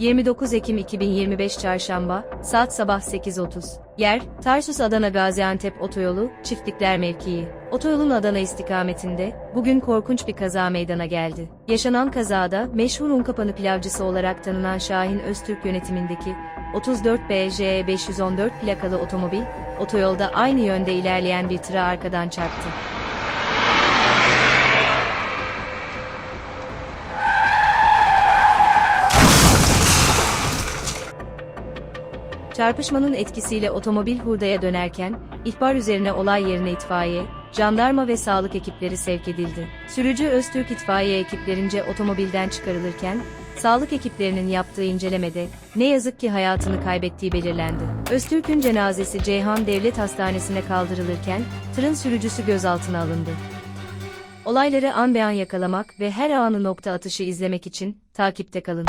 29 Ekim 2025 Çarşamba, saat sabah 8.30. Yer, Tarsus Adana Gaziantep Otoyolu, Çiftlikler Mevkii. Otoyolun Adana istikametinde, bugün korkunç bir kaza meydana geldi. Yaşanan kazada, meşhur Unkapanı pilavcısı olarak tanınan Şahin Öztürk yönetimindeki 34 BJ 514 plakalı otomobil, otoyolda aynı yönde ilerleyen bir tıra arkadan çarptı. Çarpışmanın etkisiyle otomobil hurdaya dönerken, ihbar üzerine olay yerine itfaiye, jandarma ve sağlık ekipleri sevk edildi. Sürücü Öztürk itfaiye ekiplerince otomobilden çıkarılırken, sağlık ekiplerinin yaptığı incelemede, ne yazık ki hayatını kaybettiği belirlendi. Öztürk'ün cenazesi Ceyhan Devlet Hastanesi'ne kaldırılırken, tırın sürücüsü gözaltına alındı. Olayları an be yakalamak ve her anı nokta atışı izlemek için takipte kalın.